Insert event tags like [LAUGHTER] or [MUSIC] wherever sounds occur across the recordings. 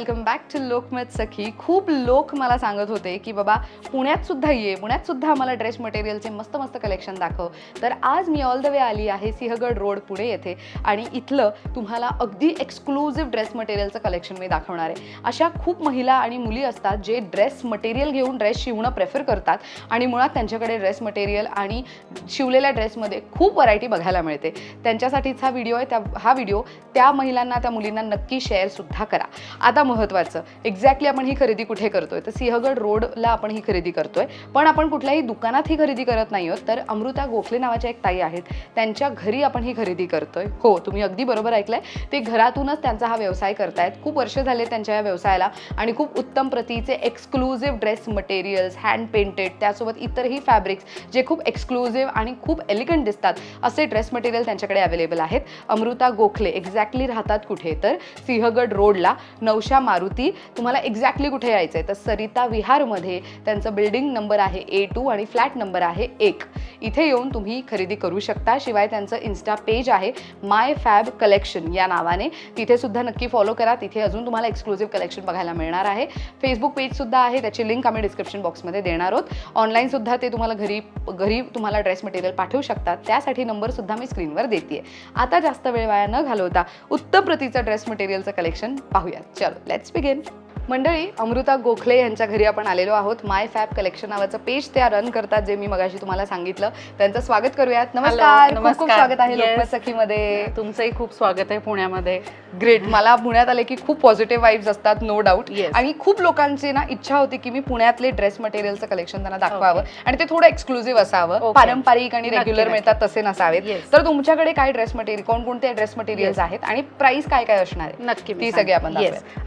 Welcome back to Lokmat Sakhi खूप लोक मला सांगत होते की बाबा पुण्यात सुद्धा ये पुण्यात सुद्धा आम्हाला ड्रेस मटेरियलचे मस्त मस्त कलेक्शन दाखव. तर आज मी ऑल द वे आली आहे सिंहगड रोड पुणे येथे आणि इथलं तुम्हाला अगदी एक्सक्लुझिव्ह ड्रेस मटेरियलचं कलेक्शन मी दाखवणार आहे. अशा खूप महिला आणि मुली असतात जे ड्रेस मटेरियल घेऊन ड्रेस शिवणं प्रेफर करतात आणि मुळात त्यांच्याकडे ड्रेस मटेरियल आणि शिवलेल्या ड्रेसमध्ये खूप व्हरायटी बघायला मिळते. त्यांच्यासाठीच हा व्हिडिओ आहे त्या हा व्हिडिओ त्या महिलांना त्या मुलींना नक्की शेअरसुद्धा करा. आता महत्त्वाचं एक्झॅक्टली आपण ही खरेदी कुठे करतोय? तर सिंहगड रोडला आपण ही खरेदी करतोय. पण आपण कुठल्याही दुकानात ही खरेदी करत नाही आहोत. तर अमृता गोखले नावाच्या एक ताई आहेत. त्यांच्या घरी आपण ही खरेदी करतोय. हो तुम्ही अगदी बरोबर ऐकलंय. ते घरातूनच त्यांचा हा व्यवसाय करतायत. खूप वर्ष झाले त्यांच्या या व्यवसायाला आणि खूप उत्तम प्रतीचे exclusive dress materials hand painted त्यासोबत इतरही फॅब्रिक्स जे खूप एक्सक्लुझिव्ह आणि खूप एलिगंट दिसतात असे ड्रेस मटेरियल त्यांच्याकडे अवेलेबल आहेत. अमृता गोखले एक्झॅक्टली राहतात कुठे? तर सिंहगड रोडला नवशा मारुती तुम्हाला एक्झॅक्टली कुठे यायचं आहे तर सरिता विहारमध्ये त्यांचं बिल्डिंग नंबर आहे ए टू आणि फ्लॅट नंबर आहे एक. इथे येऊन तुम्ही खरेदी करू शकता. शिवाय त्यांचं इन्स्टा पेज आहे माय फॅब कलेक्शन या नावाने. तिथे सुद्धा नक्की फॉलो करा. तिथे अजून तुम्हाला एक्सक्लुझिव्ह कलेक्शन बघायला मिळणार आहे. फेसबुक पेज सुद्धा आहे. त्याची लिंक आम्ही डिस्क्रिप्शन बॉक्समध्ये देणार आहोत. ऑनलाईनसुद्धा ते तुम्हाला घरी घरी तुम्हाला ड्रेस मटेरियल पाठवू शकतात. त्यासाठी नंबर सुद्धा मी स्क्रीनवर देते आता जास्त वेळ वाया न घालवता उत्तम प्रतीचं ड्रेस मटेरियलचं कलेक्शन पाहूयात. चलो Let's begin. मंडळी अमृता गोखले यांच्या घरी आपण आलेलो आहोत माय फॅब कलेक्शन नावाचं पेज त्या रन करतात जे मी मगाशी तुम्हाला सांगितलं त्यांचं स्वागत करूयात नमस्कार खूप. स्वागत आहे Yes. लोकमत सखीमध्ये तुमचंही खूप स्वागत आहे पुण्यामध्ये ग्रेट मला पुण्यात आले की खूप पॉझिटिव्ह वाईब्स असतात नो डाऊट. आणि खूप लोकांची ना इच्छा होती की मी पुण्यातले ड्रेस मटेरियलचं कलेक्शन त्यांना दाखवावं आणि ते थोडं एक्सक्लुझिव्ह असावं. पारंपरिक आणि रेग्युलर. मिळतात तसे नसावेत. तर तुमच्याकडे काय ड्रेस मटेरियल कोणकोणते ड्रेस मटेरियल्स. आहेत आणि प्राइस काय काय असणार आहे नक्की ती. सगळी आपण.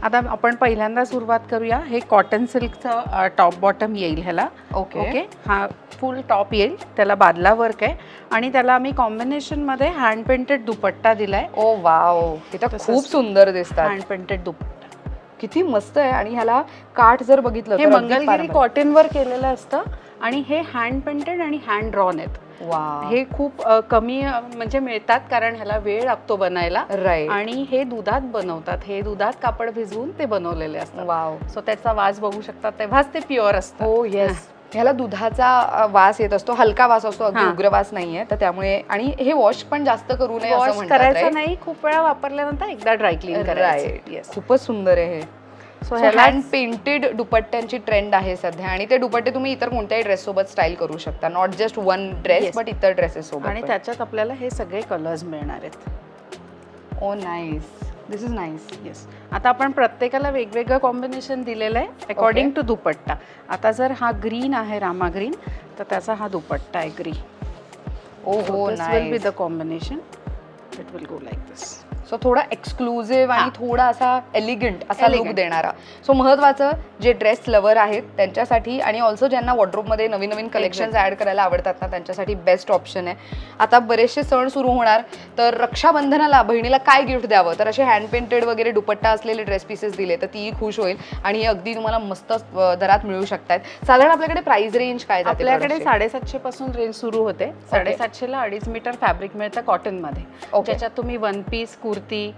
आता आपण पहिल्यांदा सुरुवात करूया. हे कॉटन सिल्कचं टॉप बॉटम येईल ह्याला. ओके ओके हा फुल टॉप येईल. त्याला बादला वर्क आहे. आणि त्याला आम्ही कॉम्बिनेशनमध्ये हँड पेंटेड दुपट्टा दिलाय. Oh wow. खूप सुंदर दिसतात. हँड पेंटेड दुपट्टा. किती मस्त आहे. आणि ह्याला काठ जर बघितलं हे मंगलगिरी. कॉटनवर केलेलं असतं. आणि हे हँड पेंटेड आणि हँड ड्रॉन आहेत. हे खूप कमी म्हणजे मिळतात कारण ह्याला वेळ लागतो बनायला. राईट आणि हे दुधात बनवतात. हे दुधात कापड भिजवून ते बनवलेले असतात. वाव सो त्याचा वास बघू शकतात तेव्हाच ते प्युअर असतं. हो येस ह्याला दुधाचा वास येत असतो. हलका वास असतो. अगदी. उग्र वास नाहीये. तर त्यामुळे आणि हे वॉश पण जास्त करू नये वॉश करायचं? नाही. खूप वेळा वापरल्यानंतर एकदा ड्राय क्लीन. करायचं. खूपच सुंदर आहे हे. सो हँड ह्याला पेंटेड दुपट्ट्यांची ट्रेंड आहे सध्या. आणि ते दुपट्टे तुम्ही इतर कोणत्याही ड्रेस सोबत स्टाईल करू शकता. Not just one dress. But इतर ड्रेसेस सोबत आणि त्याच्यात आपल्याला हे सगळे कलर्स मिळणार आहेत. ओ nice this is nice yes आता आपण प्रत्येकाला वेगवेगळं कॉम्बिनेशन दिलेलं आहे अकॉर्डिंग टू दुपट्टा. आता जर हा ग्रीन आहे रामा ग्रीन तर त्याचा हा दुपट्टा आहे ग्री ओ हो will be the combination it will go like this so थोडा एक्सक्लुझिव्ह आणि. थोडा असा एलिगंट असा लुक. देणारा सो महत्वाचं जे ड्रेस लवर आहेत त्यांच्यासाठी आणि ऑल्सो ज्यांना वॉर्ड्रोबमध्ये नवीन नवीन कलेक्शन. ऍड करायला आवडतात ना त्यांच्यासाठी बेस्ट ऑप्शन आहे आता बरेचसे सण सुरू होणार तर रक्षाबंधनाला बहिणीला काय गिफ्ट द्यावं तर असे हँड पेंटेड वगैरे दुपट्टा असलेले ड्रेस पीसेस दिले तर तीही खुश होईल आणि हे अगदी तुम्हाला मस्त दरात मिळू शकतात साधारण आपल्याकडे प्राइस रेंज काय जाते आपल्याकडे? साडेसातशे पासून रेंज सुरू होते साडेसातशेला अडीच मीटर फॅब्रिक मिळतं कॉटनमध्ये Okay. ज्याच्यात तुम्ही वन पीस कुर्ती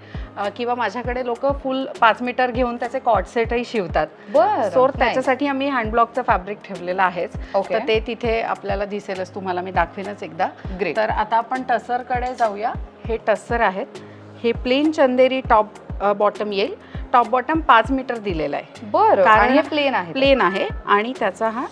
किंवा माझ्याकडे लोक फुल पाच मीटर घेऊन त्याचे कॉट सेटही शिवतात. बरं, सो. त्याच्यासाठी आम्ही हँडब्लॉकचं फॅब्रिक ठेवलेलं आहेच. तर ते तिथे आपल्याला दिसेलच तुम्हाला मी दाखवेनच एकदा. Great. तर आता आपण टसरकडे जाऊया. हे टसर आहेत. हे प्लेन चंदेरी टॉप बॉटम येईल. टॉप बॉटम पाच मीटर दिलेला आहे. बरं कारण हे प्लेन आहे. प्लेन आहे. आणि त्याचा हा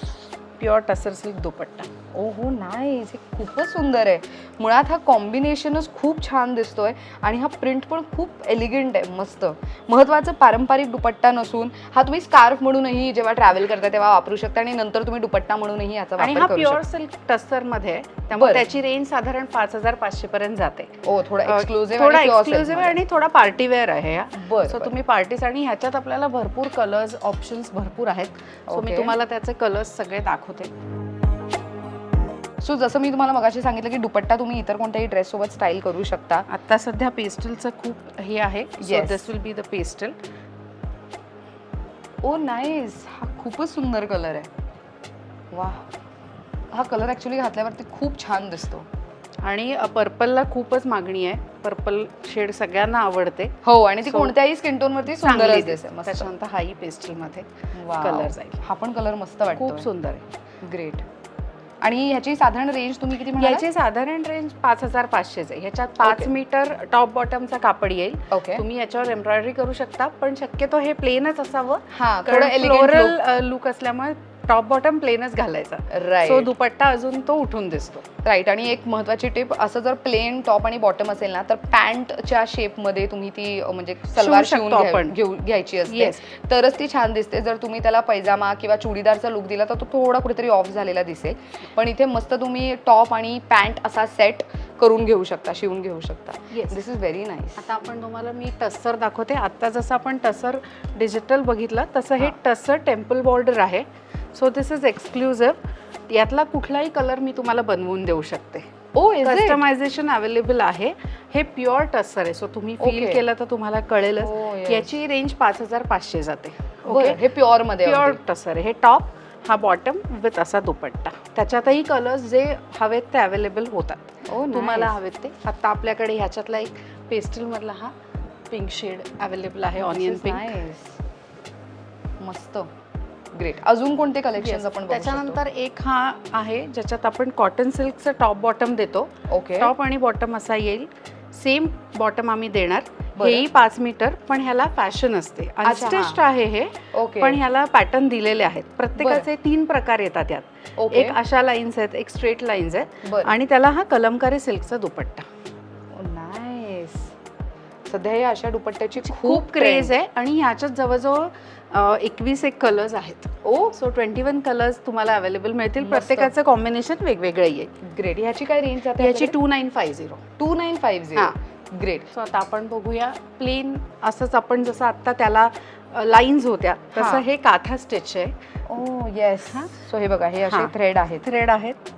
प्युअर टसर सिल्क दुपट्टा. ओ हो नाईस हे खूपच सुंदर आहे. मुळात हा कॉम्बिनेशनच खूप छान दिसतोय आणि हा प्रिंट पण खूप एलिगंट आहे मस्त. महत्वाचं पारंपरिक दुपट्टा नसून हा तुम्ही स्कार्फ म्हणूनही जेव्हा ट्रॅव्हल करता तेव्हा वापरू शकता आणि नंतर तुम्ही दुपट्टा म्हणूनही याचा आणि हा प्युअर सिल्क टस्सरमध्ये आहे त्यामुळे. त्याची रेंज साधारण पाच हजार पाचशे पर्यंत जाते. ओ थोडा एक्सक्लुझिव्ह थोडा एक्सक्लुझिव्ह आणि थोडा पार्टी वेअर आहे बरं, सो. तुम्ही पार्टीज आणि ह्याच्यात आपल्याला भरपूर कलर्स ऑप्शन्स भरपूर आहेत. सो मी. तुम्हाला त्याचे कलर्स सगळे दाखवते. सो जसं मी तुम्हाला मगाशी सांगितलं की दुपट्टा तुम्ही इतर कोणत्याही ड्रेस सोबत स्टाईल करू शकता. आता सध्या पेस्टलचं खूप हे आहे. This will be the pastel oh nice हा खूपच सुंदर कलर आहे. वा हा कलर ऍक्च्युली घातल्यावरती खूप छान दिसतो. आणि पर्पलला खूपच मागणी आहे. पर्पल शेड सगळ्यांना आवडते. हो आणि ती कोणत्याही स्किन टोन वरती मस्त. त्याच्यानंतर हाही पेस्टलमध्ये. कलर जाईल हा पण कलर मस्त वाटतो खूप सुंदर आहे. ग्रेट आणि ह्याची साधारण रेंज तुम्ही किती? याची साधारण रेंज पाच हजार पाचशेच आहे. ह्याच्यात पाच. मीटर टॉप बॉटमचा कापड येईल. ओके तुम्ही याच्यावर एम्ब्रॉयडरी करू शकता पण शक्यतो हे प्लेनच असावं. हा थोडं फ्लोरल लुक असल्यामुळे टॉप बॉटम प्लेनच घालायचा. सो राईट दुपट्टा अजून तो उठून दिसतो. राईट आणि एक महत्वाची टिप असं जर प्लेन टॉप आणि बॉटम असेल ना तर पॅन्टच्या शेपमध्ये तुम्ही ती अ, म्हणजे सलवार शकतो शिवून घ्या- आपण. घेऊ घ्यायची असते. Yes. तरच ती छान दिसते. जर तुम्ही त्याला पैजामा किंवा चुडीदारचा लुक दिला तर तो थोडा कुठेतरी ऑफ झालेला दिसेल. पण इथे मस्त तुम्ही टॉप आणि पॅन्ट असा सेट करून घेऊ शकता शिवून घेऊ शकता. Yes. This is very nice आता आपण तुम्हाला मी टस्सर दाखवते. आता जसं आपण टसर डिजिटल बघितलं तसं हे टस्सर टेम्पल बॉर्डर आहे. सो दिस इज एक्सक्लुझिव्ह यातला कुठलाही कलर मी तुम्हाला बनवून देऊ शकते. ओ कस्टमायझेशन अवेलेबल आहे. हे प्युअर टस्सर आहे. सो तुम्ही फील. केलं तर तुम्हाला Oh, कळेलच yes. याची रेंज पाच हजार पाचशे जाते. ओके हे प्युअरमध्ये प्युअर. टसर आहे. हे टॉप हा बॉटम विथ असा दुपट्टा. त्याच्यातही कलर्स जे हवेत ते अवेलेबल होतात. Oh. तुम्हाला हवेत ते. आता आपल्याकडे ह्याच्यातला एक पेस्टल मधला हा पिंक शेड अवेलेबल आहे. Onion pink. मस्त. ग्रेट अजून कोणते कलेक्शन आपण त्याच्यानंतर एक हा आहे ज्याच्यात आपण कॉटन सिल्कचं टॉप बॉटम देतो. ओके टॉप आणि बॉटम असा येईल. सेम बॉटम आम्ही देणार. हेही पाच मीटर पण ह्याला फॅशन असते. अनस्टिच्ड आहे हे ओके पण ह्याला पॅटर्न दिलेले आहेत. प्रत्येकाचे तीन प्रकार येतात यात. एक अशा लाईन्स आहेत एक स्ट्रेट लाईन्स आहेत. आणि त्याला हा कलमकारी सिल्कचा दुपट्टा. नाईस सध्या या अशा दुपट्ट्याची खूप क्रेज आहे. आणि ह्याच्यात जवळजवळ एकवीस एक कलर्स आहेत. Oh. So twenty one colours तुम्हाला अवेलेबल मिळतील. प्रत्येकाचं कॉम्बिनेशन वेगवेगळं येईल. ग्रेट ह्याची काय रेंज जाते याची two nine five zero two nine five zero हा. ग्रेट सो आता आपण बघूया. प्लेन असंच आपण जसं आत्ता त्याला लाईन्स होत्या. तसं हे काथा स्टिच आहे. ओ येस हा. सो हे बघा हे असे. थ्रेड आहेत. थ्रेड आहेत.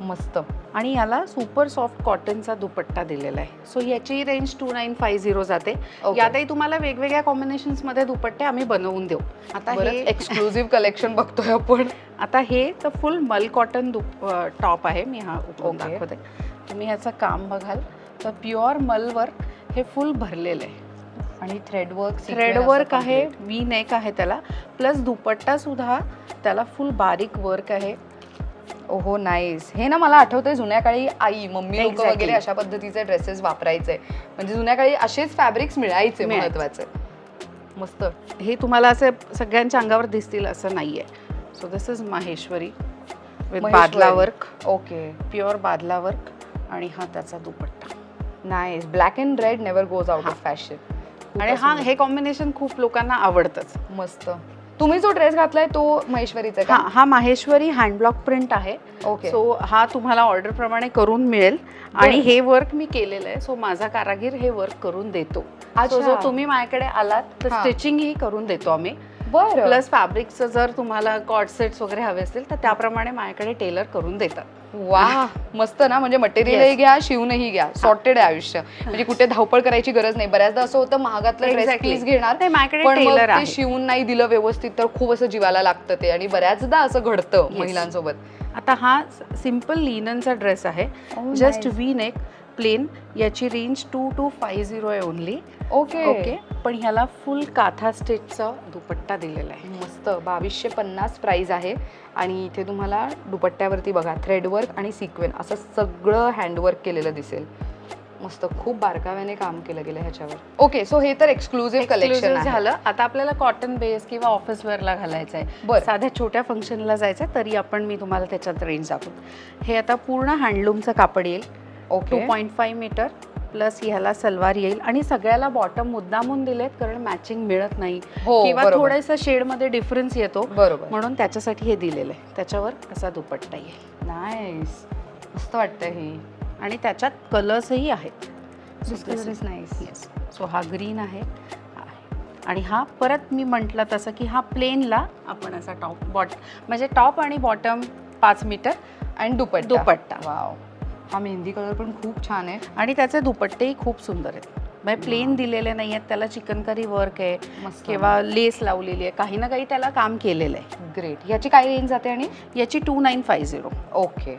मस्त. आणि याला सुपर सॉफ्ट कॉटनचा दुपट्टा दिलेला आहे. सो याची range two nine five zero जाते. यातही तुम्हाला वेगवेगळ्या कॉम्बिनेशन्समध्ये दुपट्टे आम्ही बनवून देऊ. आता हे एक्सक्लुझिव्ह कलेक्शन [LAUGHS] बघतोय आपण. आता हे तर फुल मल कॉटन टॉप आहे. मी हा. दाखवते. तुम्ही ह्याचं काम बघाल. तर प्युअर मलवर हे फुल भरलेलं आहे. आणि थ्रेड वर्क थ्रेड वर्क आहे. वी नेक आहे त्याला. प्लस दुपट्टा सुद्धा त्याला फुल बारीक वर्क आहे. ओहो नाईस हे ना मला आठवतंय जुन्या काळी आई मम्मी लोक Exactly. वगैरे अशा पद्धतीचे ड्रेसेस वापरायचे. म्हणजे जुन्या काळी असेच फॅब्रिक्स मिळायचे मिळायचे. महत्त्वाचे. मस्त. हे तुम्हाला असे सगळ्यांच्या अंगावर दिसतील असं नाहीये. So this is Maheshwari with Maheshwari. Badla work okay pure badla work आणि हा त्याचा दुपट्टा. Nice black and red never goes out of. Of fashion आणि हा हे कॉम्बिनेशन खूप लोकांना आवडतंच. मस्त. तुम्ही जो ड्रेस घातलाय तो महेश्वरीचा हा का? हा माहेश्वरी हँडब्लॉक प्रिंट आहे. ओके सो हा तुम्हाला ऑर्डर प्रमाणे करून मिळेल. आणि. हे वर्क मी केलेलं आहे. सो माझा कारागीर हे वर्क करून देतो. जर तुम्ही माझ्याकडे आलात तर हा. स्टिचिंग ही करून देतो आम्ही. बरं. प्लस फॅब्रिकचं जर तुम्हाला कॉट सेट्स वगैरे हवे असतील तर त्याप्रमाणे माझ्याकडे टेलर करून देतात. वा. मस्त ना म्हणजे मटेरियलही घ्या शिवूनही घ्या. सॉर्टेड आहे आयुष्य. म्हणजे कुठे धावपळ करायची गरज नाही. बऱ्याचदा असं होतं महागातलं ड्रेस Exactly. प्लीज घेणार नाही, माझ्याकडे पण मग tailor ते आहे. शिवून नाही दिलं व्यवस्थित तर खूप असं जीवाला लागतं ते. आणि बऱ्याचदा असं घडतं Yes. महिलांसोबत. आता हा सिंपल लिननचा ड्रेस आहे. Oh, just nice. V neck plain याची range two two five zero आहे ओनली ओके ओके पण ह्याला फुल काथा स्टिचचा दुपट्टा दिलेला आहे. मस्त बावीसशे पन्नास प्राइस आहे. आणि इथे तुम्हाला दुपट्ट्यावरती बघा थ्रेडवर्क आणि सिक्वेन असं सगळं हँडवर्क केलेलं दिसेल. मस्त खूप बारकाव्याने काम केलं गेलं ह्याच्यावर. ओके सो हे तर एक्सक्लुझिव्ह कलेक्शन झालं. आता आपल्याला कॉटन बेस किंवा ऑफिस वेअरला घालायचं आहे बरं. साध्या छोट्या फंक्शनला जायचं आहे, तरी आपण मी तुम्हाला त्याच्यात रेंज दाखवतो. हे आता पूर्ण हँडलूमचं कापड येईल. Two point five metre plus ह्याला सलवार येईल. आणि सगळ्याला बॉटम मुद्दामून दिलेत कारण मॅचिंग मिळत नाही. हो, किंवा बरोबर. थोडासा शेडमध्ये डिफरन्स येतो. बरोबर. म्हणून त्याच्यासाठी हे दिलेलं आहे. त्याच्यावर असा दुपट्टा येईल. नाईस मस्त वाटतंय ही. आणि त्याच्यात कलर्सही आहेत. सो हा ग्रीन आहे. आहे. आणि हा परत मी म्हटलं तसं की हा प्लेनला आपण असा टॉप बॉट म्हणजे टॉप आणि बॉटम पाच मीटर आणि दुपट्टा. दुपट्टा. वाव हा मेहंदी कलर पण खूप छान आहे. आणि त्याचे दुपट्टेही खूप सुंदर आहेत. म्हणजे प्लेन दिलेले नाही आहेत त्याला चिकनकरी वर्क आहे. किंवा लेस लावलेली आहे. काही ना काही त्याला काम केलेलं आहे. ग्रेट ह्याची काय रेंज जाते आणि? याची two nine five zero okay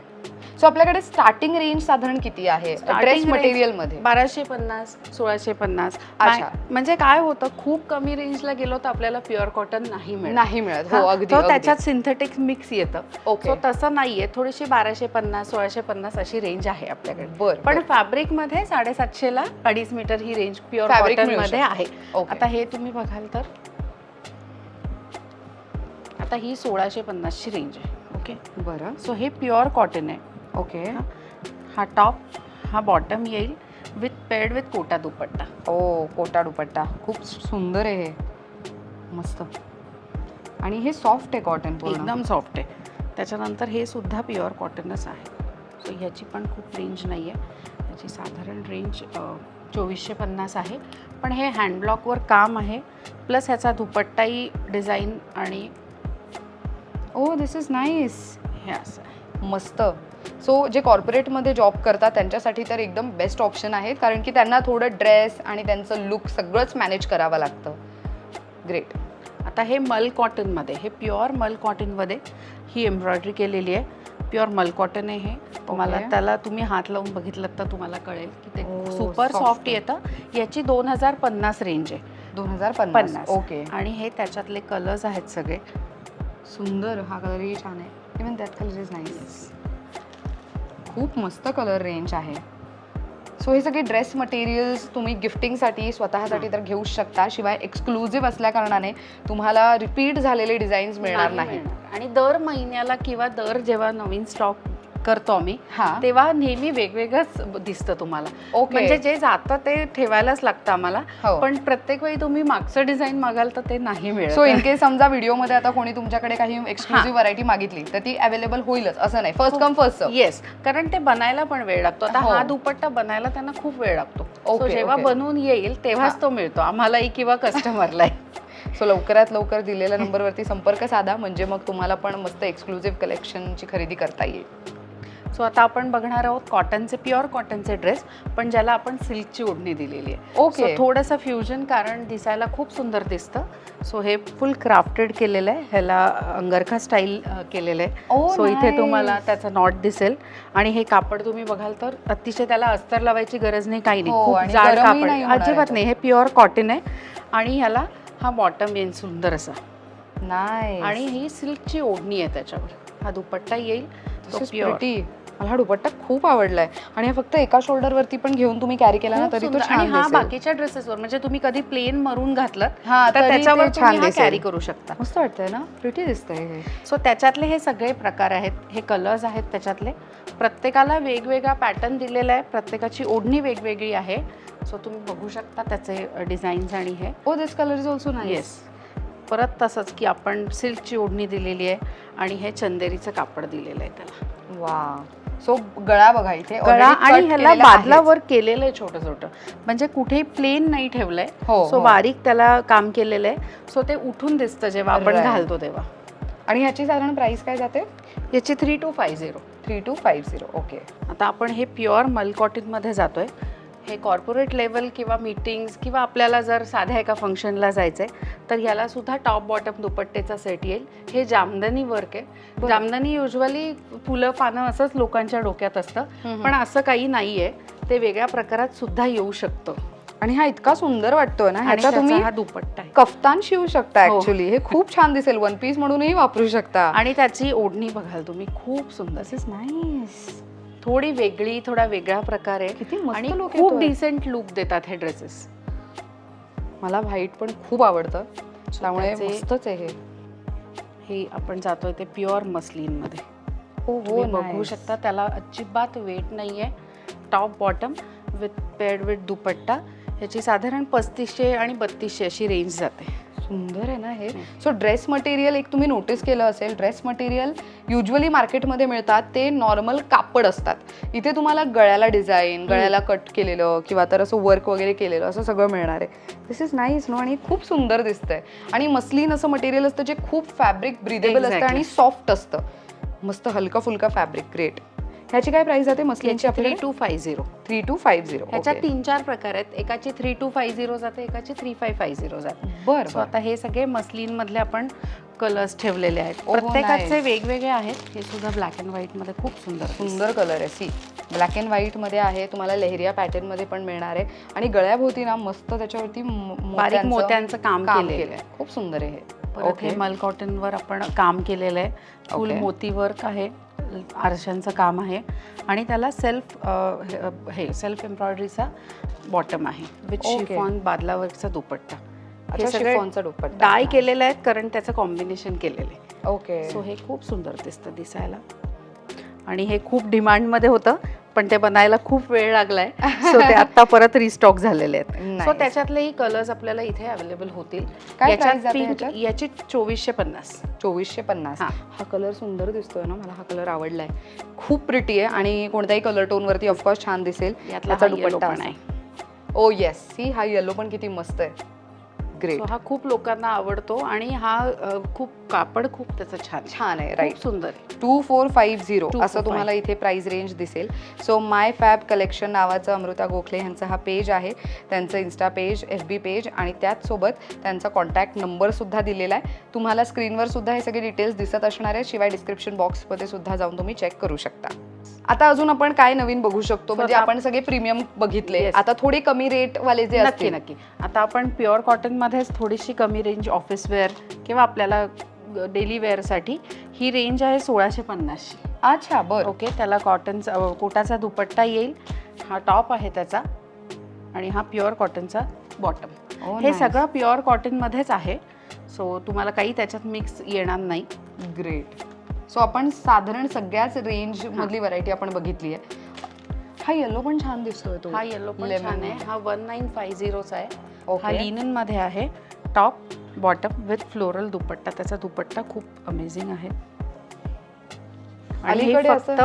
so आपल्याकडे स्टार्टिंग रेंज साधारण किती आहे? ड्रेस मटेरियलमध्ये. बाराशे पन्नास सोळाशे पन्नास. अच्छा. म्हणजे काय होतं खूप कमी रेंजला गेलो तर आपल्याला प्युअर कॉटन नाही मिळत. नाही मिळत. हो अगदी. त्याच्यात सिंथेटिक मिक्स येतं. ओके. सो तसं नाहीये. थोडीशी बाराशे पन्नास सोळाशे पन्नास अशी रेंज आहे आपल्याकडे. बर पण फॅब्रिकमध्ये साडेसातशे ला अडीच मीटर ही रेंज प्युअर कॉटनमध्ये. आहे. आता हे तुम्ही बघाल तर. आता ही सोळाशे पन्नासची रेंज आहे. ओके बरं. सो हे प्युअर कॉटन आहे. ओके. हा टॉप हा बॉटम येईल with paid with Kota dupatta. Oh Kota दुपट्टा. खूप सुंदर आहे हे. मस्त. आणि हे सॉफ्ट आहे कॉटन एकदम सॉफ्ट आहे. त्याच्यानंतर हे सुद्धा प्युअर कॉटनच आहे. सो ह्याची पण खूप रेंज नाही आहे ह्याची साधारण रेंज चोवीसशे पन्नास आहे. पण हे हँडब्लॉकवर काम आहे. प्लस ह्याचा दुपट्टाही डिझाईन आणि ओ दिस इज नाईस हे असं. मस्त. सो जे कॉर्पोरेटमध्ये जॉब करतात त्यांच्यासाठी तर एकदम बेस्ट ऑप्शन आहे. कारण की त्यांना थोडं ड्रेस आणि त्यांचं लुक सगळंच मॅनेज करावं लागतं. ग्रेट आता हे मल कॉटनमध्ये हे प्युअर मल कॉटनमध्ये ही एम्ब्रॉयडरी केलेली आहे. प्युअर मल कॉटन आहे हे. तुम्हाला. त्याला तुम्ही हात लावून बघितलं तर तुम्हाला कळेल की ते सुपर soft सॉफ्ट. येतं. याची दोन हजार पन्नास रेंज आहे. दोन हजार पन्नास. ओके आणि हे त्याच्यातले कलर्स आहेत सगळे. सुंदर. हा कलरही छान आहे. Even that colour is nice खूप मस्त कलर रेंज आहे. सो हे सगळे ड्रेस मटेरियल्स तुम्ही गिफ्टिंगसाठी स्वतःसाठी तर घेऊ शकता. शिवाय एक्सक्लुझिव्ह असल्या कारणाने तुम्हाला रिपीट झालेले डिझाईन्स मिळणार नाही. आणि दर महिन्याला किंवा दर जेव्हा नवीन स्टॉक करतो आम्ही. हा. तेव्हा नेहमी वेगवेगळंच दिसतं तुम्हाला. ओके. म्हणजे जे जातं ते ठेवायलाच लागतं आम्हाला. हो. पण प्रत्येक वेळी तुम्ही मागचं डिझाईन मागाल तर ते नाही मिळत. सो इन केस समजा व्हिडिओमध्ये आता कोणी तुमच्याकडे काही एक्सक्लुझिव्ह व्हरायटी मागितली तर ती अवेलेबल होईलच. असं नाही. फर्स्ट कम फर्स्ट येस कारण ते बनायला पण वेळ लागतो. आता हो. हा. दुपट्टा बनायला त्यांना खूप वेळ लागतो. So जेव्हा. बनवून येईल तेव्हाच. तो मिळतो. आम्हालाही किंवा कस्टमरलाही सो [LAUGHS] लवकरात लवकर दिलेल्या नंबरवरती संपर्क साधा. म्हणजे मग तुम्हाला पण मस्त एक्सक्लुझिव्ह कलेक्शनची खरेदी करता येईल. सो आता आपण बघणार आहोत कॉटनचे प्युअर कॉटनचे ड्रेस पण ज्याला आपण सिल्कची ओढणी दिलेली आहे. ओके. So थोडंसं फ्युजन कारण दिसायला खूप सुंदर दिसतं. सो हे फुल क्राफ्टेड केलेलं आहे. ह्याला अंगरखा स्टाईल केलेलं आहे. Oh, सो इथे nice. तुम्हाला त्याचा नॉट दिसेल. आणि हे कापड तुम्ही बघाल तर अतिशय त्याला अस्तर लावायची गरज नाही काही नाही. हो, जाड कापड. अजिबात. नाही. हे प्युअर कॉटन आहे. आणि ह्याला हा बॉटम येईल सुंदर असा. नाही आणि ही सिल्कची ओढणी आहे त्याच्यावर. हा दुपट्टा येईल. मला हा दुपट्टा खूप आवडलाय. आणि हा फक्त एका शोल्डर वरती पण घेऊन तुम्ही कॅरी केला ना तरी तो. छान हा. बाकीच्या ड्रेसेसवर म्हणजे तुम्ही कधी प्लेन मरून घातलं हा तर त्याच्यावर छान. कॅरी करू शकता. मस्त वाटतंय ना? प्रिटी दिसतंय हे. सो त्याच्यातले हे सगळे प्रकार आहेत हे कलर्स आहेत त्याच्यातले. प्रत्येकाला वेगवेगळा पॅटर्न दिलेला आहे प्रत्येकाची ओढणी वेगवेगळी आहे. सो तुम्ही बघू शकता त्याचे डिझाईन्स आणि हे. ओ this colour is also nice yes परत तसंच की आपण सिल्कची ओढणी दिलेली आहे आणि हे चंदेरीचं कापड दिलेलं आहे त्याला. वा सो गळा बघा इथे. गळा आणि ह्याला. बादलावर केलेलं आहे छोटं छोटं म्हणजे कुठेही प्लेन नाही ठेवलंय. हो, सो हो. बारीक त्याला काम केलेलं आहे. सो ते उठून दिसतं जेव्हा आपण. घालतो तेव्हा. आणि ह्याची साधारण प्राइस काय जाते? याची three two five zero three two five zero okay आता आपण हे प्युअर मल कॉटनमध्ये जातोय. हे कॉर्पोरेट लेवल किंवा मीटिंग्स किंवा आपल्याला जर साध्या एका फंक्शनला जायचं आहे तर याला सुद्धा टॉप बॉटम दुपट्टेचा सेट येईल. हे जामदानी वर्क आहे. जामदानी युजली फुलं पानं असंच लोकांच्या डोक्यात असतं. पण असं काही नाही आहे ते वेगळ्या प्रकारात सुद्धा येऊ शकतं. आणि हा इतका सुंदर वाटतोय ना ह्याचा तुम्ही हा दुपट्टा कफ्तान शिवू शकता हो. ऍक्च्युली हे खूप छान दिसेल. वन पीस म्हणूनही वापरू शकता. आणि त्याची ओढणी बघाल तुम्ही. खूप सुंदर. दिस नाईस थोडी वेगळी थोडा वेगळा प्रकार आहे. किती मस्त आणि look खूप येतोय. डिसेंट लुक देतात हे ड्रेसेस मला व्हाईट पण खूप आवडतं. त्यामुळे त्याचे- मस्तच आहे हे. हे आपण जातोय ते प्युअर मस्लिनमध्ये. हो तुम्ही बघू शकता त्याला अजिबात वेट नाहीये. Top bottom with paid with दुपट्टा. ह्याची साधारण पस्तीसशे आणि बत्तीसशे अशी रेंज जाते. सुंदर आहे ना हे. सो ड्रेस मटेरियल एक तुम्ही नोटीस केलं असेल ड्रेस मटेरियल युजली मार्केटमध्ये मिळतात ते नॉर्मल कापड असतात. इथे तुम्हाला गळ्याला डिझाईन गळ्याला कट केलेलं किंवा तर असं वर्क वगैरे केलेलं असं सगळं मिळणार आहे. दिस इज नाईस नो आणि खूप सुंदर दिसतंय. आणि मस्लिन असं मटेरियल असतं जे खूप फॅब्रिक ब्रिदेबल असतं. आणि सॉफ्ट असतं. मस्त हलका फुलका फॅब्रिक ग्रेट ह्याची काय प्राइस जाते? मसलीनची थ्री आपली? Two five zero three two five zero ह्याच्यात तीन चार प्रकार आहेत. एकाची थ्री टू फाय झिरो जाते एकाची थ्री फाय फाय झिरो जाते. बर सो आता हे सगळे मसलीन मधले आपण कलर्स ठेवलेले आहेत. ओहो, प्रत्येकाचे nice. वेगवेगळे आहेत. हे सुद्धा ब्लॅक अँड व्हाईटमध्ये खूप सुंदर. सुंदर कलर आहे. सी ब्लॅक अँड व्हाईटमध्ये आहे तुम्हाला लेहरिया पॅटर्नमध्ये पण मिळणार आहे. आणि गळ्याभोवती ना मस्त त्याच्यावरती मो- बारीक मोत्यांचं काम केलेलं केलंय खूप सुंदर आहे हे. परत हे मल कॉटन वर आपण काम केलेलं आहे. फुल Okay. मोती वर्क आहे. आरशांचं काम आहे आणि त्याला सेल्फ हे सेल्फ एम्ब्रॉयडरीचा बॉटम आहे विथ Okay. शिफॉन बादला वर्कचा दुपट्टा हे अच्छा सगळे शिफॉनचा दुपट्टा. डाय केलेलं आहे कारण त्याचं कॉम्बिनेशन केलेलं आहे. ओके सो हे खूप सुंदर दिसतं दिसायला. आणि हे खूप डिमांडमध्ये होतं. पण ते बनायला खूप वेळ लागलाय. [LAUGHS] सो ते आता परत रिस्टॉक झालेले आहेत. सो. त्याच्यातलेही कलर्स आपल्याला इथे अवेलेबल होतील. काय? याची चोवीसशे पन्नास. चोवीसशे पन्नास. हा. हा कलर सुंदर दिसतोय ना? मला हा कलर आवडलाय. खूप प्रिटी आहे आणि कोणत्याही कलर टोन वरती ऑफकोर्स छान दिसेल. हा yellow दुपट्टा. आहे. ओ येस सी हा येलो पण किती मस्त आहे. ग्रेट हा खूप लोकांना आवडतो आणि हा खूप कापड खूप त्याचं छान. छान आहे राईट सुंदर. Two four five zero 245. असं तुम्हाला इथे प्राइस रेंज दिसेल. सो माय फॅब कलेक्शन नावाचं अमृता गोखले यांचा हा पेज आहे. त्यांचं insta page F B page आणि त्याचसोबत त्यांचा कॉन्टॅक्ट नंबरसुद्धा दिलेला आहे. तुम्हाला स्क्रीनवर सुद्धा हे सगळे डिटेल्स दिसत असणार आहे शिवाय डिस्क्रिप्शन बॉक्समध्ये सुद्धा जाऊन तुम्ही चेक करू शकता. आता अजून आपण काय नवीन बघू शकतो? म्हणजे आपण सगळे प्रिमियम बघितले. आता थोडे कमी रेट वाले जे नक्की नक्की. आता आपण प्युअर कॉटनमध्येच थोडीशी कमी रेंज ऑफिस वेअर किंवा आपल्याला डेली वेअरसाठी ही रेंज आहे सोळाशे पन्नासची अच्छा बरं. ओके त्याला कॉटनचा कोटाचा दुपट्टा येईल. हा टॉप आहे त्याचा आणि हा प्युअर कॉटनचा बॉटम हे. सगळं प्युअर कॉटनमध्येच आहे. सो तुम्हाला काही त्याच्यात मिक्स येणार नाही. ग्रेट सो आपण साधारण सगळ्याच रेंज मधली व्हरायटी आपण बघितली आहे हा येलो पण छान दिसतोय तो. हा येलो पण छान आहे. हा वन नाईन फाय झिरोचा आहे. हा लिननमध्ये आहे. टॉप बॉटम विथ फ्लोरल दुपट्टा. त्याचा दुपट्टा खूप अमेझिंग आहे. आणि अलीकडे फक्त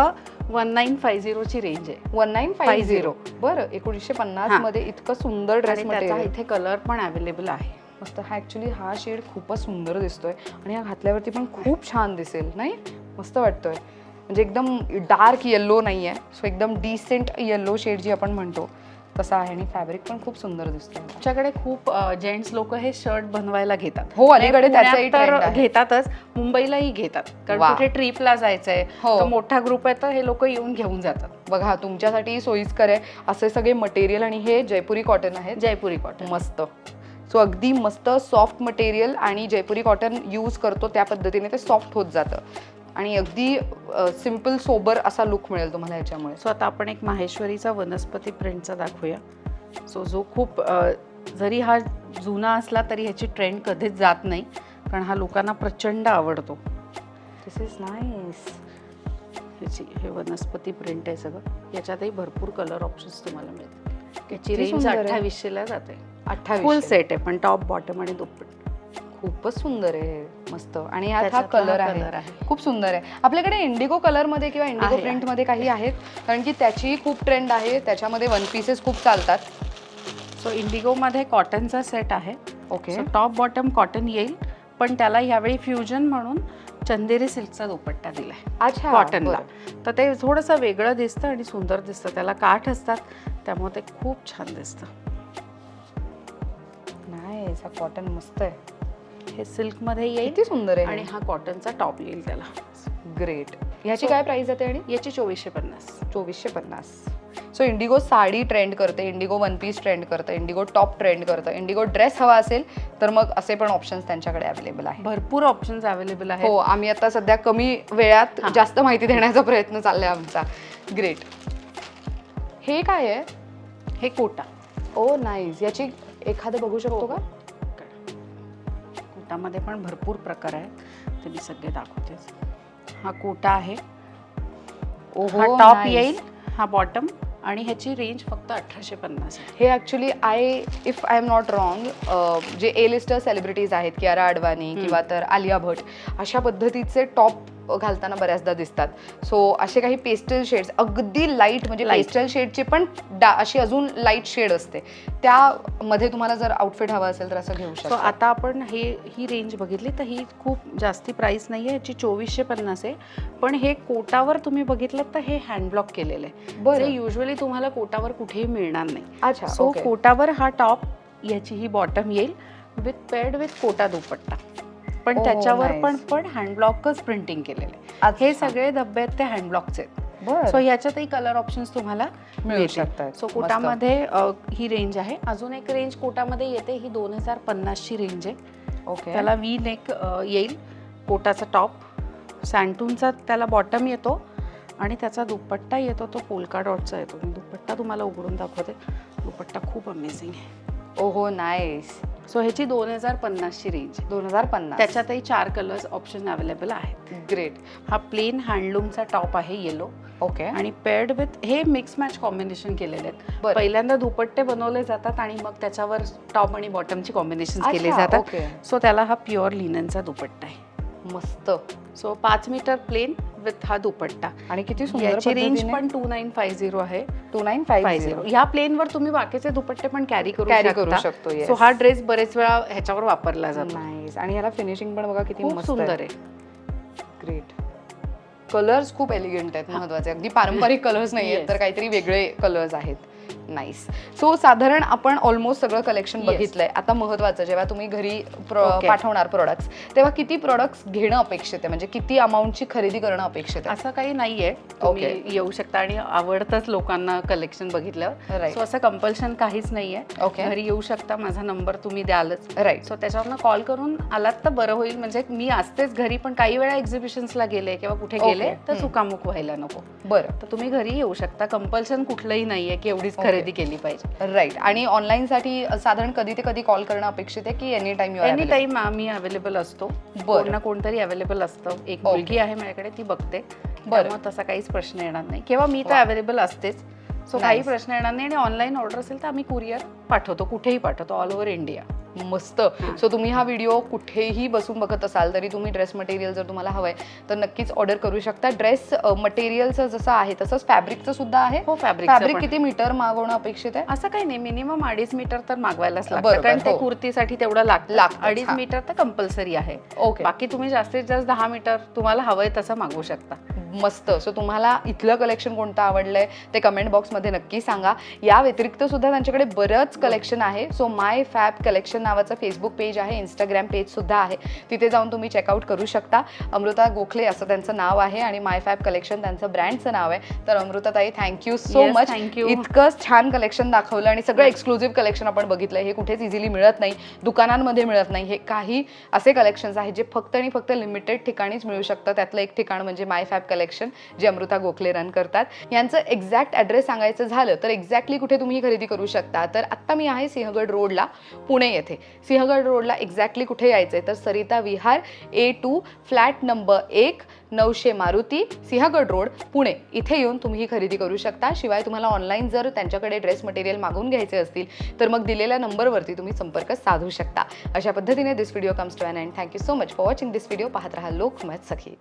वन नाईन फाय झिरोची रेंज आहे. One nine Five zero. बरं एकोणीसशे पन्नास. मध्ये इतकं सुंदर ड्रेस त्याचा इथे कलर पण अवेलेबल आहे. मस्त. हा ऍक्च्युली हा शेड खूपच सुंदर दिसतोय. आणि हा घातल्यावरती पण खूप छान दिसेल नाही? मस्त वाटतोय. म्हणजे एकदम डार्क येल्लो नाही आहे सो एकदम डिसेंट येल्लो शेड जी आपण म्हणतो तसा आहे. आणि फॅब्रिक पण खूप सुंदर दिसतोय. आमच्याकडे खूप जेंट्स लोक हे शर्ट बनवायला घेतात. हो, अलीकडे. घेतातच मुंबईलाही घेतात. कारण. कुठे ट्रिपला जायचंय हो. मोठा ग्रुप आहे तर हे लोक येऊन घेऊन जातात. बघा तुमच्यासाठी सोयीस्कर आहे. असे सगळे मटेरियल आणि हे जयपुरी कॉटन आहे जयपुरी कॉटन मस्त. सो अगदी मस्त सॉफ्ट मटेरियल आणि जयपुरी कॉटन यूज करतो त्या पद्धतीने ते सॉफ्ट होत जातं. आणि अगदी सिंपल सोबर असा लुक मिळेल तुम्हाला याच्यामुळे सो आता आपण एक माहेश्वरीचा वनस्पती प्रिंटचा दाखवूया. सो जो खूप जरी हा जुना असला तरी ह्याची ट्रेंड कधीच जात नाही कारण हा लोकांना प्रचंड आवडतो. दिस इज नाईस ह्याची हे वनस्पती प्रिंट आहे सगळं. याच्यातही भरपूर कलर ऑप्शन्स तुम्हाला मिळतील. याची किती रेंज. अठ्ठावीसशेला जाते. फुल अठ्ठावीस सेट आहे पण टॉप बॉटम आणि दुप्पट. खूपच सुंदर आहे हे. मस्त. आणि यात हा कलर हा आहे. खूप सुंदर आहे. आपल्याकडे इंडिगो कलरमध्ये किंवा इंडिगो आहे, प्रिंट आहे. मध्ये काही आहेत कारण की त्याचीही खूप ट्रेंड आहे. त्याच्यामध्ये वन पीसेस खूप चालतात. सो इंडिगोमध्ये कॉटनचा सेट आहे. Okay so top bottom cotton येईल पण त्याला यावेळी फ्युजन म्हणून चंदेरी सिल्कचा दुपट्टा दिलाय. अच्छा कॉटनला. तर ते थोडंसं वेगळं दिसतं आणि सुंदर दिसतं. त्याला काठ असतात. त्यामुळे ते खूप छान दिसतं. नाही कॉटन मस्त आहे. हे सिल्कमध्ये येईल. किती सुंदर आहे. आणि हा कॉटनचा टॉप येईल त्याला. ग्रेट. ह्याची काय प्राइस जाते आणि याची चोवीसशे पन्नास. चोवीसशे पन्नास. सो इंडिगो साडी ट्रेंड करते इंडिगो वन पीस ट्रेंड करतं इंडिगो टॉप ट्रेंड करतं इंडिगो ड्रेस हवा असेल तर मग असे पण ऑप्शन्स त्यांच्याकडे अवेलेबल आहे भरपूर ऑप्शन्स अवेलेबल आहेत. हो आम्ही आता सध्या कमी वेळात हा. जास्त माहिती देण्याचा प्रयत्न चाललाय आमचा. ग्रेट हे काय आहे? हे कोटा. ओ नाईस याची एखादं बघू शकतो का? कोटामध्ये पण भरपूर प्रकार आहेत ते मी सगळे दाखवते हा कोटा आहे ओहो, हा टॉप. येईल हा बॉटम आणि ह्याची रेंज फक्त अठराशे पन्नास हे actually I if I am not wrong जे ए लिस्टर सेलिब्रिटीज आहेत कियारा अडवाणी. किंवा तर आलिया भट अशा पद्धतीचे टॉप घालताना बऱ्याचदा दिसतात. सो असे काही पेस्टल शेड्स अगदी लाइट म्हणजे. पेस्टल शेडची पण डा अशी अजून लाइट शेड असते. त्यामध्ये तुम्हाला जर आउटफिट हवा असेल तर असं घेऊ शकता. आता आपण हे ही रेंज बघितली तर ही खूप जास्ती प्राइस नाही आहे याची चोवीसशे पन्नास आहे. पण हे कोटावर तुम्ही बघितलं तर हे हँडब्लॉक केलेलं आहे. बरं. युजली तुम्हाला कोटावर कुठेही मिळणार नाही. अच्छा सो. कोटावर हा टॉप याची ही बॉटम येईल विथ पेड विथ कोटा दुपट्टा. पण Oh, त्याच्यावर. पण पण हँडब्लॉकच प्रिंटिंग केलेले आहे हे. सगळे धब्बे आहेत ते हँडब्लॉकचे आहेत. सो ह्याच्यातही कलर ऑप्शन्स तुम्हाला मिळू. शकतात. सो. कोटामध्ये ही रेंज आहे अजून एक रेंज कोटामध्ये येते ही दोन हजार पन्नासची रेंज आहे ओके त्याला वी नेक येईल कोटाचा टॉप सँटूनचा त्याला बॉटम येतो आणि त्याचा दुपट्टा येतो तो पोलका डॉटचा येतो दुपट्टा तुम्हाला उघडून दाखवते दुपट्टा खूप अमेझिंग आहे ओहो नाईस सो ह्याची दोन हजार पन्नासची रेंज दोन हजार पन्नास. त्याच्यातही चार कलर्स ऑप्शन अवेलेबल आहेत. ग्रेट हा प्लेन हँडलूमचा टॉप आहे येलो ओके आणि पेड विथ हे मिक्स मॅच कॉम्बिनेशन केलेले आहेत. पहिल्यांदा दुपट्टे बनवले जातात आणि मग त्याच्यावर टॉप आणि बॉटमची कॉम्बिनेशन केले जातात. सो त्याला हा प्युअर लिननचा दुपट्टा आहे. मस्त. सो पाच मीटर प्लेन विथ हा दुपट्टा. आणि किती सुंदर याची रेंज पण टू नाईन फाय झिरो आहे. टू नाईन फाय झिरो ह्या प्लेनवर तुम्ही बाकीचे दुपट्टे पण कॅरी करू Carry करू शकता. सो हा ड्रेस बरेच वेळा ह्याच्यावर वापरला जातो. आणि ह्याला फिनिशिंग पण बघा किती सुंदर आहे. ग्रेट कलर्स खूप एलिगंट आहेत महत्त्वाचे. अगदी पारंपरिक कलर्स नाही आहेत. तर काहीतरी वेगळे कलर्स आहेत. नाईस सो साधारण आपण ऑलमोस्ट सगळं कलेक्शन. बघितलंय आता महत्वाचं जेव्हा तुम्ही घरी. पाठवणार प्रोडक्ट्स तेव्हा किती प्रोडक्ट्स घेणं अपेक्षित आहे म्हणजे किती अमाऊंटची खरेदी करणं अपेक्षित आहे असं काही नाहीये तुम्ही Okay. येऊ शकता आणि आवडतंच लोकांना कलेक्शन Right. सो असं कंपल्शन काहीच नाहीये Okay. घरी येऊ शकता माझा नंबर तुम्ही द्यालच राईट सो त्याच्यावरनं कॉल करून आलात तर बरं होईल म्हणजे मी असतेच घरी पण काही वेळा एक्झिबिशन्सला गेले किंवा कुठे. गेले तर. चुकामुक व्हायला नको बरं तर तुम्ही घरी येऊ शकता कंपल्शन कुठलंही नाहीये की एवढीच Okay. खरेदी केली पाहिजे. राईट आणि ऑनलाईन साठी साधारण कधी ते कधी कॉल करणं अपेक्षित आहे की एनी टाइम एनी टाइम आम्ही अवेलेबल असतो. कोण ना कोणतरी अवेलेबल असतं. एक. मुलगी आहे माझ्याकडे ती बघते. बरं. तसा काहीच प्रश्न येणार नाही. किंवा मी तर. अवेलेबल असतेच. सो काही. प्रश्न येणार नाही. आणि ऑनलाईन ऑर्डर असेल तर आम्ही कुरिअर पाठवतो. कुठेही पाठवतो. ऑल ओव्हर इंडिया मस्त. सो तुम्ही हा व्हिडिओ कुठेही बसून बघत असाल तरी तुम्ही ड्रेस मटेरियल जर तुम्हाला हवंय तर नक्कीच ऑर्डर करू शकता. ड्रेस मटेरियलचं जसं आहे तसंच फॅब्रिकचं सुद्धा आहे. हो फॅब्रिक फॅब्रिक किती मीटर मागवणं अपेक्षित आहे? असं काही नाही. मिनिमम अडीच मीटर तर मागवायलाच लागतं. कारण ते हो. कुर्तीसाठी तेवढं लागतं. अडीच. मीटर तर कंपल्सरी आहे. ओके बाकी तुम्ही जास्तीत जास्त दहा मीटर तुम्हाला हवंय तसं मागवू शकता. मस्त. सो तुम्हाला इथलं कलेक्शन कोणतं आवडलंय ते कमेंट बॉक्समध्ये नक्की सांगा. या व्यतिरिक्त सुद्धा त्यांच्याकडे बरंच कलेक्शन आहे. सो माय फॅब कलेक्शन नावाचं फेसबुक पेज आहे इंस्टाग्राम पेज सुद्धा आहे. तिथे जाऊन तुम्ही चेकआउट करू शकता. अमृता गोखले असं त्यांचं नाव आहे आणि माय फॅब कलेक्शन त्यांचं ब्रँडचं नाव आहे. तर अमृताताई thank you so much you. इतकंच छान कलेक्शन दाखवलं आणि सगळं एक्सक्लुझिव्ह कलेक्शन आपण बघितलं. हे कुठेच इझिली मिळत नाही. दुकानांमध्ये मिळत नाही. हे काही असे कलेक्शन्स आहेत जे फक्त आणि फक्त लिमिटेड ठिकाणीच मिळू शकतं. त्यातलं एक ठिकाण म्हणजे माय फॅब कलेक्शन जे अमृता गोखले रन करतात. यांचं एक्झॅक्ट ॲड्रेस सांगायचं झालं तर एक्झॅक्टली कुठे तुम्ही खरेदी करू शकता. तर आत्ता मी आहे सिंहगड रोडला पुणे येथे. सिंहगड रोडला एक्झॅक्टली कुठे यायचं आहे तर Sarita Vihar A two flat number एक नऊशे मारुती सिंहगड रोड पुणे. इथे येऊन तुम्ही ही खरेदी करू शकता. शिवाय तुम्हाला ऑनलाईन जर त्यांच्याकडे ड्रेस मटेरियल मागून घ्यायचे असतील तर मग दिलेल्या नंबरवरती तुम्ही संपर्क साधू शकता. अशा पद्धतीने this video comes to and thank you so much for watching this video पाहत राहा लोकमत सखी.